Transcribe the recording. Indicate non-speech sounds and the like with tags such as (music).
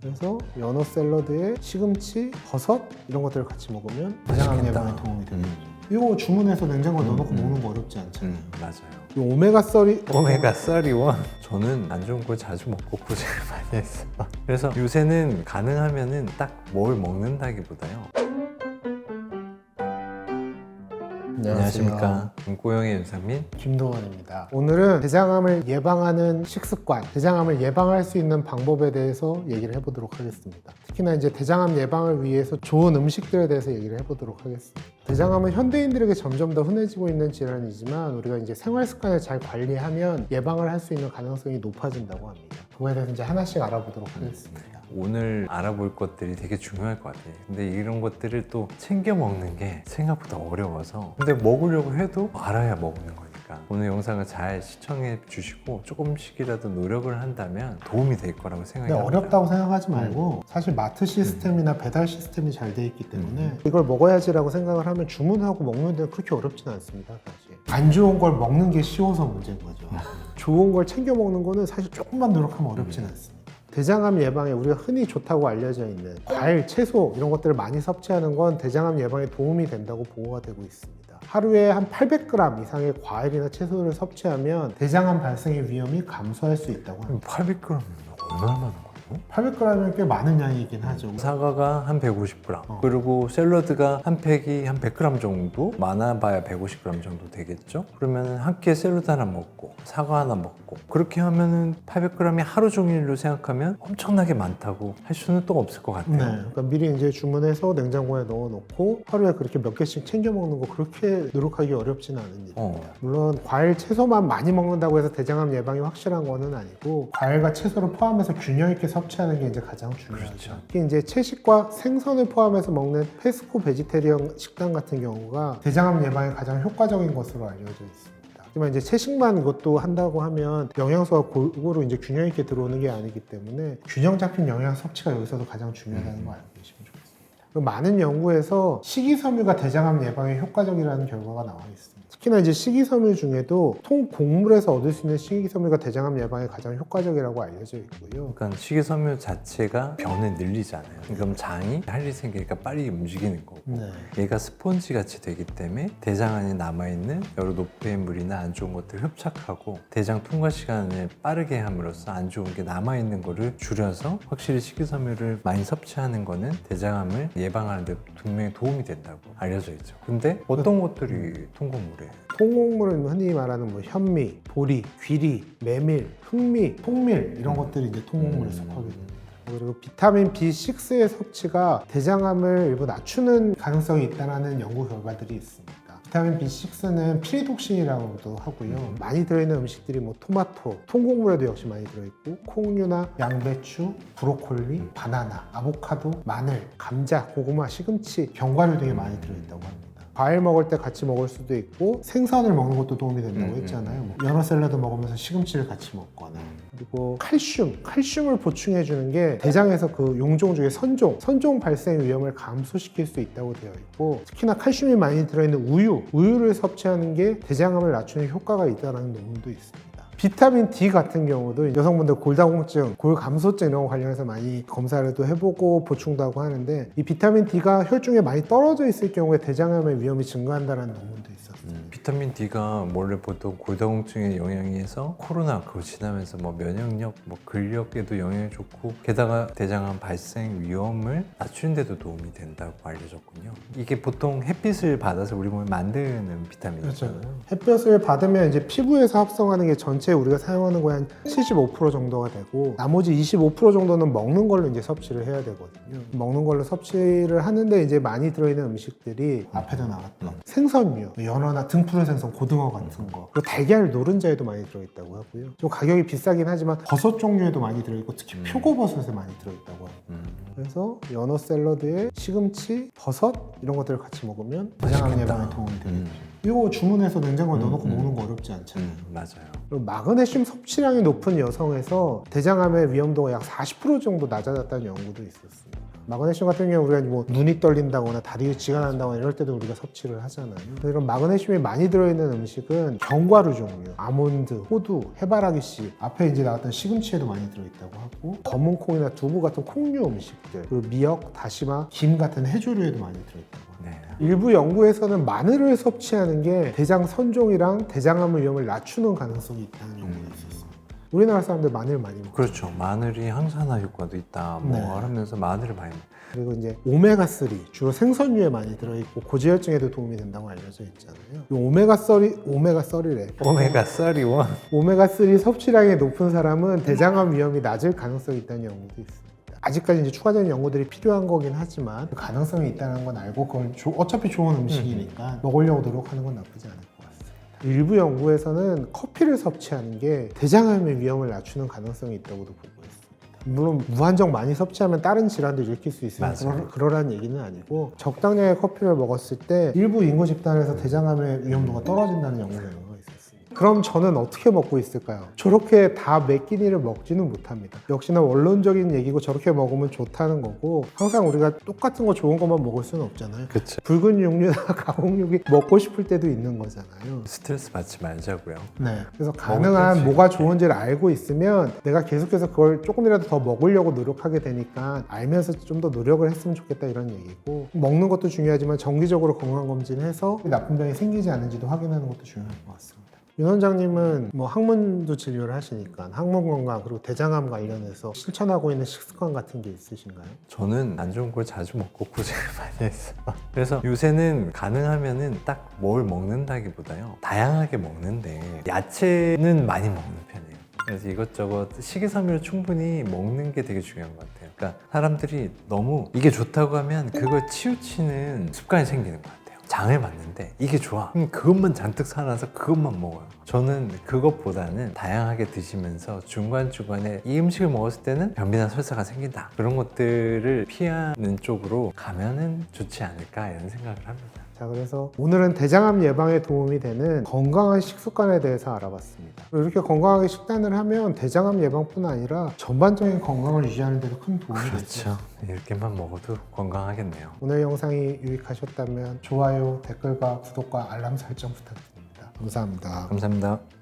그래서 연어 샐러드에 시금치, 버섯 이런 것들을 같이 먹으면 대장암. 예방에 도움이 됩니다. 음, 이거 주문해서 냉장고에 넣어놓고 음. 먹는 거 어렵지 않잖아요. 음, 맞아요. 이 오메가 3 오메가 쌀이원 저는 안 좋은 걸 자주 먹고 고생을 (laughs) 많이 했어요. 그래서 요새는 가능하면은 딱 뭘 먹는다기보다요. 안녕하십니까. 김고영의 윤상민. 김동원입니다. 오늘은 대장암을 예방하는 식습관, 대장암을 예방할 수 있는 방법에 대해서 얘기를 해보도록 하겠습니다. 특히나 이제 대장암 예방을 위해서 좋은 음식들에 대해서 얘기를 해보도록 하겠습니다. 대장암은 현대인들에게 점점 더 흔해지고 있는 질환이지만 우리가 이제 생활 습관을 잘 관리하면 예방을 할 수 있는 가능성이 높아진다고 합니다. 그거에 대해서 이제 하나씩 알아보도록 하겠습니다. 오늘 알아볼 것들이 되게 중요할 것 같아요. 근데 이런 것들을 또 챙겨 먹는 게 생각보다 어려워서. 근데 먹으려고 해도 알아야 먹는 거니까. 오늘 영상을 잘 시청해 주시고 조금씩이라도 노력을 한다면 도움이 될 거라고 생각이 근데 합니다. 어렵다고 생각하지 말고 사실 마트 시스템이나 배달 시스템이 잘 돼 있기 때문에 음. 이걸 먹어야지라고 생각을 하면 주문하고 먹는 데는 그렇게 어렵진 않습니다 사실 안 좋은 걸 먹는 게 쉬워서 문제인 거죠 좋은 걸 챙겨 먹는 거는 사실 조금만 노력하면 어렵진 않습니다 대장암 예방에 우리가 흔히 좋다고 알려져 있는 과일, 채소 이런 것들을 많이 섭취하는 건 대장암 예방에 도움이 된다고 보고가 되고 있습니다. 하루에 한 800g 이상의 과일이나 채소를 섭취하면 대장암 발생의 위험이 감소할 수 있다고 합니다. 800g이면 얼마나 많은 거 예요? 800g이면 꽤 많은 양이긴 하죠. 사과가 한 150g 어. 그리고 샐러드가 한 팩이 한 100g 정도 많아봐야 150g 정도 되겠죠 그러면 한 끼에 샐러드 하나 먹고 사과 하나 먹고 그렇게 하면은 800g이 하루 종일로 생각하면 엄청나게 많다고 할 수는 또 없을 것 같아요 네, 그러니까 미리 이제 주문해서 냉장고에 넣어놓고 하루에 그렇게 몇 개씩 챙겨 먹는 거 그렇게 노력하기 어렵지는 않은 일입니다. 어. 물론 과일, 채소만 많이 먹는다고 해서 대장암 예방이 확실한 거는 아니고 과일과 채소를 포함해서 균형 있게 섭취하는 게 이제 가장 중요하죠. 그렇죠. 특히 이제 채식과 생선을 포함해서 먹는 페스코 베지테리언 식단 같은 경우가 대장암 예방에 가장 효과적인 것으로 알려져 있습니다. 하지만 이제 채식만 이것도 한다고 하면 영양소가 골고루 이제 균형 있게 들어오는 게 아니기 때문에 균형 잡힌 영양 섭취가 여기서도 가장 중요하다는 거 알고 계시면 좋겠습니다. 그리고 많은 연구에서 식이섬유가 대장암 예방에 효과적이라는 결과가 나와 있습니다. 특히나 이제 식이섬유 중에도 통 곡물에서 얻을 수 있는 식이섬유가 대장암 예방에 가장 효과적이라고 알려져 있고요. 그러니까 식이섬유 자체가 변을 늘리잖아요 그럼 장이 할 일이 생기니까 빨리 움직이는 거고 네. 얘가 스폰지 같이 되기 때문에 대장 안에 남아있는 여러 노폐 물이나 안 좋은 것들을 흡착하고 대장 통과 시간을 빠르게 함으로써 안 좋은 게 남아있는 거를 줄여서 확실히 식이섬유를 많이 섭취하는 거는 대장암을 예방하는 데 분명히 도움이 된다고 알려져 있죠 근데 어떤 것들이 통곡물 이에요? 통곡물은 흔히 말하는 뭐 현미, 보리, 귀리, 메밀, 흑미, 통밀 이런 것들이 이제 통곡물에 음. 속하게 됩니다. 그리고 비타민 B6의 섭취가 대장암을 일부 낮추는 가능성이 있다는 연구 결과들이 있습니다. 비타민 B6는 피리독신이라고도 하고요. 많이 들어있는 음식들이 뭐 토마토, 통곡물에도 역시 많이 들어있고 콩류나 양배추, 브로콜리, 바나나, 아보카도, 마늘, 감자, 고구마, 시금치, 견과류 등에 많이 들어있다고 합니다. 과일 먹을 때 같이 먹을 수도 있고 생선을 먹는 것도 도움이 된다고 음, 했잖아요. 뭐 연어 샐러드 먹으면서 시금치를 같이 먹거나 그리고 칼슘, 칼슘을 보충해 주는 게 대장에서 그 용종 중에 선종, 선종 발생 위험을 감소시킬 수 있다고 되어 있고 특히나 칼슘이 많이 들어있는 우유, 우유를 섭취하는 게 대장암을 낮추는 효과가 있다는 논문도 있습니다. 비타민 D 같은 경우도 여성분들 골다공증, 골감소증 이런 거 관련해서 많이 검사를 또 해보고 보충도 하고 하는데 이 비타민 D가 혈중에 많이 떨어져 있을 경우에 대장암의 위험이 증가한다는 논문도 있었어요. 비타민 D가 원래 보통 골다공증에 영향이 해서 코로나 그거 지나면서 뭐 면역력, 뭐 근력에도 영향이 좋고 게다가 대장암 발생 위험을 낮추는 데도 도움이 된다고 알려졌군요. 이게 보통 햇빛을 받아서 우리 몸에 만드는 비타민이잖아요. 햇볕을 받으면 이제 피부에서 합성하는 게 전체 우리가 사용하는 거의 한 75% 정도가 되고 나머지 25% 정도는 먹는 걸로 이제 섭취를 해야 되거든요. 먹는 걸로 섭취를 하는데 이제 많이 들어있는 음식들이 앞에도 나왔던 생선류, 연어나 등푸 른 생선, 고등어 같은 거 그리고 달걀 노른자에도 많이 들어있다고 하고요. 좀 가격이 비싸긴 하지만 버섯 종류에도 많이 들어있고 특히 표고버섯에 많이 들어있다고 합니다. 음. 그래서 연어 샐러드에 시금치, 버섯 이런 것들을 같이 먹으면 대장암. 예방에 도움이 되겠죠. 음. 이거 주문해서 냉장고에 음, 넣어놓고 음. 먹는 거 어렵지 않잖아요. 음, 맞아요. 그리고 마그네슘 섭취량이 높은 여성에서 대장암의 위험도가 약 40% 정도 낮아졌다는 연구도 있었습니다. 마그네슘 같은 경우 우리가 뭐 눈이 떨린다거나 다리가 쥐가 난다거나 이럴 때도 우리가 섭취를 하잖아요. 이런 마그네슘이 많이 들어있는 음식은 견과류 종류, 아몬드, 호두, 해바라기 씨, 앞에 이제 나왔던 시금치에도 많이 들어있다고 하고 검은 콩이나 두부 같은 콩류 음식들, 그리고 미역, 다시마, 김 같은 해조류에도 많이 들어있다고 합니다. 네. 일부 연구에서는 마늘을 섭취하는 게 대장 선종이랑 대장암 위험을 낮추는 가능성이 있다는 연구가 음. 우리나라 사람들 마늘 많이 먹고 그렇죠. 마늘이 항산화 효과도 있다. 뭐 네. 하면서 마늘을 많이 먹- 그리고 이제 오메가 3 주로 생선류에 많이 들어있고 고지혈증에도 도움이 된다고 알려져 있잖아요. 이 오메가 3 오메가 3래 오메가 31. 오메가 3 섭취량이 높은 사람은 대장암 위험이 낮을 가능성이 있다는 연구도 있습니다. 아직까지 이제 추가적인 연구들이 필요한 거긴 하지만 그 가능성이 있다는 건 알고 그걸 조- 어차피 좋은 음식이니까 먹으려고 노력하는 건 나쁘지 같습니다. 일부 연구에서는 커피를 섭취하는 게 대장암의 위험을 낮추는 가능성이 있다고도 보고 있습니다. 물론 무한정 많이 섭취하면 다른 질환도 일으킬 수 있으니. 그러, 그러라는 얘기는 아니고 적당량의 커피를 먹었을 때 일부 인구 집단에서 대장암의 위험도가 떨어진다는 연구 결과가 있었습니다. 그럼 저는 어떻게 먹고 있을까요? 저렇게 다몇 끼니를 먹지는 못합니다. 역시나 원론적인 얘기고 저렇게 먹으면 좋다는 거고 항상 우리가 똑같은 거 좋은 것만 먹을 수는 없잖아요. 그렇죠. 붉은 육류나 (laughs) 가공육이 먹고 싶을 때도 있는 거잖아요. 스트레스 받지 말자고요. 네. 그래서 가능한 땐 뭐가. 좋은지를 알고 있으면 내가 계속해서 그걸 조금이라도 더 먹으려고 노력하게 되니까 알면서 좀 더 노력을 했으면 좋겠다 이런 얘기고 먹는 것도 중요하지만 정기적으로 건강 검진해서 나쁜 병이 생기지 않은지도 확인하는 것도 중요할 것 같습니다. 윤 원장님은 뭐 학문도 진료를 하시니까 학문 건강 그리고 대장암 관련해서 실천하고 있는 식습관 같은 게 있으신가요? 저는 안 좋은 걸 자주 먹고 고생을 (laughs) 많이 했어요. 그래서 요새는 가능하면은 딱 뭘 먹는다기보다요. 다양하게 먹는데 야채는 많이 먹는 편이에요. 그래서 이것저것 식이섬유를 충분히 먹는 게 되게 중요한 것 같아요. 그러니까 사람들이 너무 이게 좋다고 하면 그걸 치우치는 습관이 생기는 것 같아요. 장을 봤는데 이게 좋아. 그것만 잔뜩 사놔서 그것만 먹어요. 저는 그것보다는 다양하게 드시면서 중간중간에 이 음식을 먹었을 때는 변비나 설사가 생긴다. 그런 것들을 피하는 쪽으로 가면은 좋지 않을까 이런 생각을 합니다. 자, 그래서 오늘은 대장암 예방에 도움이 되는 건강한 식습관에 대해서 알아봤습니다. 이렇게 건강하게 식단을 하면 대장암 예방뿐 아니라 전반적인 건강을 유지하는 데도 큰 도움이 되죠. 그렇죠. 이렇게만 먹어도 건강하겠네요. 오늘 영상이 유익하셨다면 좋아요, 댓글과 구독과 알람 설정 부탁드립니다. 감사합니다. 감사합니다.